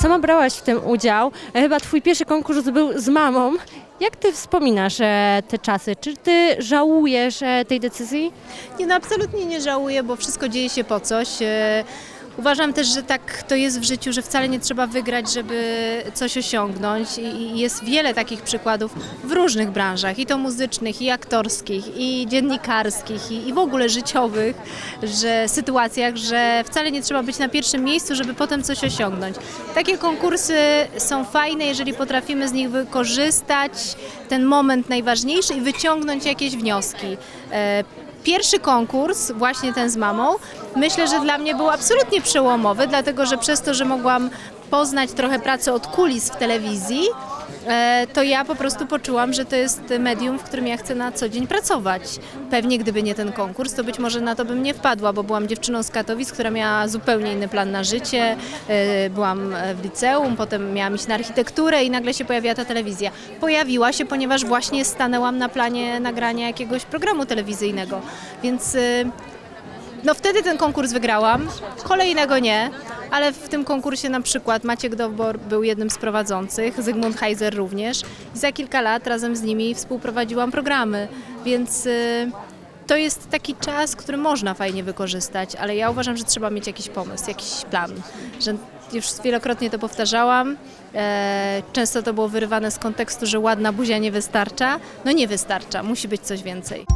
Sama brałaś w tym udział. E, Chyba twój pierwszy konkurs był z mamą. Jak ty wspominasz e, te czasy? Czy ty żałujesz e, tej decyzji? Nie, no absolutnie nie żałuję, bo wszystko dzieje się po coś. Uważam też, że tak to jest w życiu, że wcale nie trzeba wygrać, żeby coś osiągnąć. I jest wiele takich przykładów w różnych branżach, i to muzycznych, i aktorskich, i dziennikarskich, i, i w ogóle życiowych, że sytuacjach, że wcale nie trzeba być na pierwszym miejscu, żeby potem coś osiągnąć. Takie konkursy są fajne, jeżeli potrafimy z nich wykorzystać ten moment najważniejszy i wyciągnąć jakieś wnioski. Pierwszy konkurs, właśnie ten z mamą, myślę, że dla mnie był absolutnie przełomowy, dlatego że przez to, że mogłam poznać trochę pracy od kulis w telewizji, to ja po prostu poczułam, że to jest medium, w którym ja chcę na co dzień pracować. Pewnie gdyby nie ten konkurs, to być może na to bym nie wpadła, bo byłam dziewczyną z Katowic, która miała zupełnie inny plan na życie. E, Byłam e, w liceum, potem miałam iść na architekturę i nagle się pojawiła ta telewizja. Pojawiła się, ponieważ właśnie stanęłam na planie nagrania jakiegoś programu telewizyjnego, więc e, no wtedy ten konkurs wygrałam, kolejnego nie, ale w tym konkursie na przykład Maciek Dowbor był jednym z prowadzących, Zygmunt Heiser również. I za kilka lat razem z nimi współprowadziłam programy, więc y, to jest taki czas, który można fajnie wykorzystać, ale ja uważam, że trzeba mieć jakiś pomysł, jakiś plan, że już wielokrotnie to powtarzałam, e, często to było wyrywane z kontekstu, że ładna buzia nie wystarcza, no nie wystarcza, musi być coś więcej.